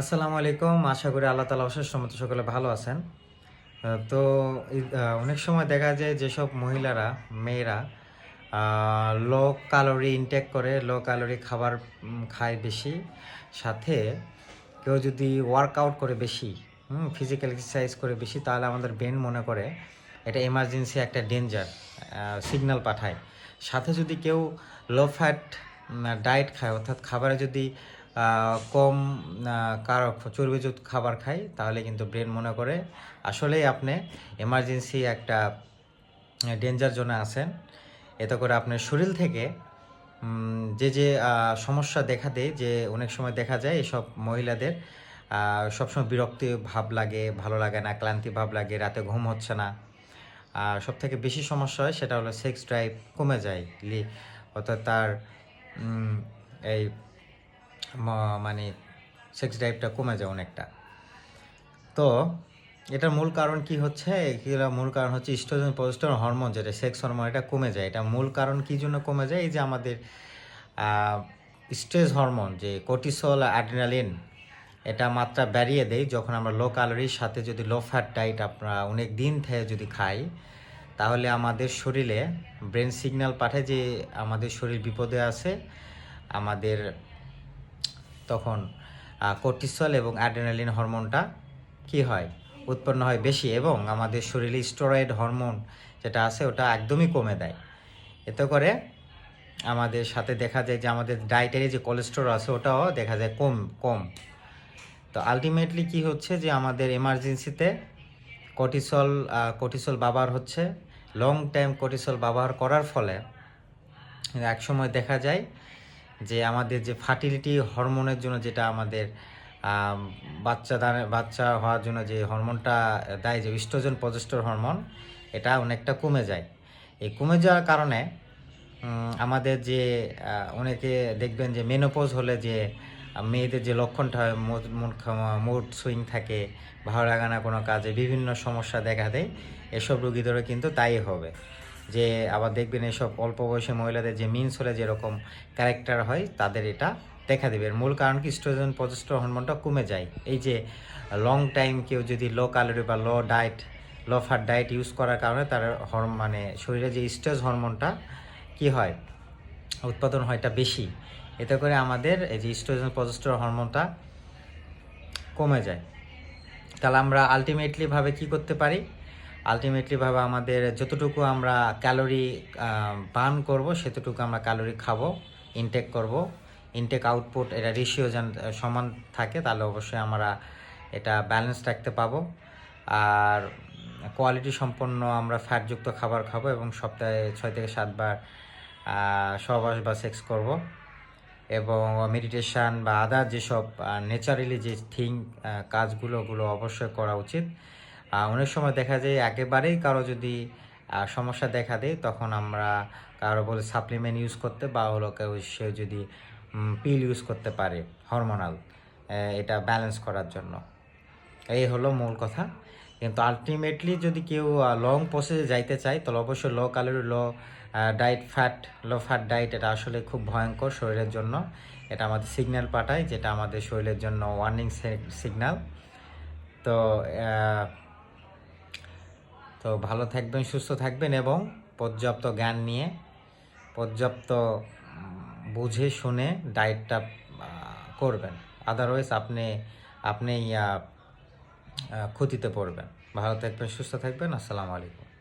আসসালামু আলাইকুম। আশা করি আল্লাহ তালা অশেষ সম্মত সকলে ভালো আছেন। তো অনেক সময় দেখা যায় যেসব মহিলারা, মেয়েরা লো ক্যালোরি ইনটেক করে, লো ক্যালোরি খাবার খায় বেশি। সাথে কেউ যদি ওয়ার্কআউট করে বেশি, হুম ফিজিক্যাল এক্সারসাইজ করে বেশি, তাহলে আমাদের ব্রেন মনে করে এটা এমার্জেন্সি একটা ডেঞ্জার সিগন্যাল পাঠায়। সাথে যদি কেউ লো ফ্যাট ডায়েট খায়, অর্থাৎ খাবারে যদি কম কারক চর্বিযুক্ত খাবার খাই, তাহলে কিন্তু ব্রেন মনে করে, আসলেই আপনি এমার্জেন্সি একটা ডেঞ্জার জোনে আছেন। এতে করে আপনার শরীর থেকে যে যে সমস্যা দেখা দেয়, যে, অনেক সময় দেখা যায়, এসব মহিলাদের সবসময় বিরক্তি ভাব লাগে, ভালো লাগে না, ক্লান্তি ভাব লাগে, রাতে ঘুম হচ্ছে না। আর সব থেকে বেশি সমস্যা হয়, সেটা হলো সেক্স ড্রাইভ কমে যায়, লি অর্থাৎ তার এই মানে সেক্স ড্রাইভটা কমে যায় অনেকটা। তো এটার মূল কারণ কি হচ্ছে? মূল কারণ হচ্ছে ইস্ট্রোজেন প্রজেস্টেরন হরমোন যেটা সেক্স হরমোন এটা কমে যায়। এটা মূল কারণ কি জন্য কমে যায়? এই যে আমাদের স্ট্রেস হরমোন যে কোর্টিসল অ্যাড্রিনালিন এটা মাত্রা বাড়িয়ে দেয় যখন আমরা লো ক্যালোরির সাথে যদি লো ফ্যাট ডাইট আমরা অনেক দিন থেকে যদি খাই, তাহলে আমাদের শরীরে ব্রেন সিগন্যাল পাঠায় যে আমাদের শরীর বিপদে আছে, আমাদের তখন কর্টিসল এবং অ্যাড্রেনালিন হরমোনটা কি হয়? উৎপন্ন হয় বেশি এবং আমাদের শরীরে স্টেরয়েড হরমোন যেটা আছে ওটা একদমই কমে দেয়। এতে করে আমাদের সাথে দেখা যায় যে আমাদের ডায়েটারি যে কোলেস্টেরল আছে ওটাও দেখা যায় কম কম। তো আলটিমেটলি কি হচ্ছে যে আমাদের এমার্জেন্সিতে কর্টিসল কর্টিসল ব্যবহার হচ্ছে। লং টাইম কর্টিসল ব্যবহার করার ফলে এক সময় দেখা যায় যে আমাদের যে ফার্টিলিটি হরমোনের জন্য যেটা আমাদের বাচ্চা দানে বাচ্চা হওয়ার জন্য যে হরমোনটা দেয়, যে ইস্ট্রোজেন প্রজেস্টর হরমোন, এটা অনেকটা কমে যায়। এই কমে যাওয়ার কারণে আমাদের যে অনেকে দেখবেন যে মেনোপোজ হলে যে, মেয়েদের যে লক্ষণটা হয় মুড সুইং থাকে, ভালো লাগা না কোনো কাজে, বিভিন্ন সমস্যা দেখা দেয়, এসব রোগীদেরও কিন্তু তাই হবে। যে আবার দেখবেন এসব অল্প বয়সী মহিলাদের যে মিন্স হলে যেরকম ক্যারেক্টার হয়, তাদের এটা দেখা দেবে। এর মূল কারণ কি? স্ট্রোজেন প্রজেস্টর হরমোনটা কমে যায়। এই যে লং টাইম কেউ যদি লো ক্যালোরি বা low diet low fat diet use করার কারণে তার হর মানে শরীরে যে স্ট্রেস হরমোনটা কি হয়? উৎপাদন হয় এটা বেশি। এতে করে আমাদের এই যে স্ট্রোজেন প্রজেস্টর হরমোনটা কমে যায়। তাহলে আমরা আলটিমেটলি ভাবে কি করতে পারি? আলটিমেটলি ভাবে আমাদের যতটুকু আমরা ক্যালোরি বার্ন করব, সেতটুকু আমরা ক্যালোরি খাব ইনটেক করব। ইনটেক আউটপুট এটা রেশিও যেন সমান থাকে, তাহলে অবশ্যই আমরা এটা ব্যালেন্স রাখতে পাবো। আর কোয়ালিটি সম্পন্ন আমরা ফ্যাটযুক্ত খাবার খাব এবং সপ্তাহে ছয় থেকে সাতবার সহবাস বা সেক্স করব। এবং মেডিটেশান বা আদার যেসব নেচারালি যে থিং কাজগুলো, ওগুলো অবশ্যই করা উচিত। অনেক সময় দেখা যায় একেবারেই কারও যদি সমস্যা দেখা দেয়, তখন আমরা কারও বলে সাপ্লিমেন্ট ইউজ করতে বা হলো কেউ সে যদি পিল ইউজ করতে পারে হরমোনাল এটা ব্যালেন্স করার জন্য। এই হলো মূল কথা। কিন্তু আলটিমেটলি যদি কেউ লং প্রসেসে যাইতে চায়, তাহলে অবশ্যই low calorie low diet fat low fat diet এটা আসলে খুব ভয়ঙ্কর শরীরের জন্য। এটা আমাদের সিগন্যাল পাঠায়, যেটা আমাদের শরীরের জন্য ওয়ার্নিং সিগন্যাল তো তো ভালো থাকবেন, সুস্থ থাকবেন এবং পর্যাপ্ত জ্ঞান নিয়ে, পর্যাপ্ত বুঝে শুনে ডায়েটটা করবেন। আদারওয়াইজ আপনি আপনি ক্ষতিতে পড়বেন। ভালো থাকবেন, সুস্থ থাকবেন। আসসালামু আলাইকুম।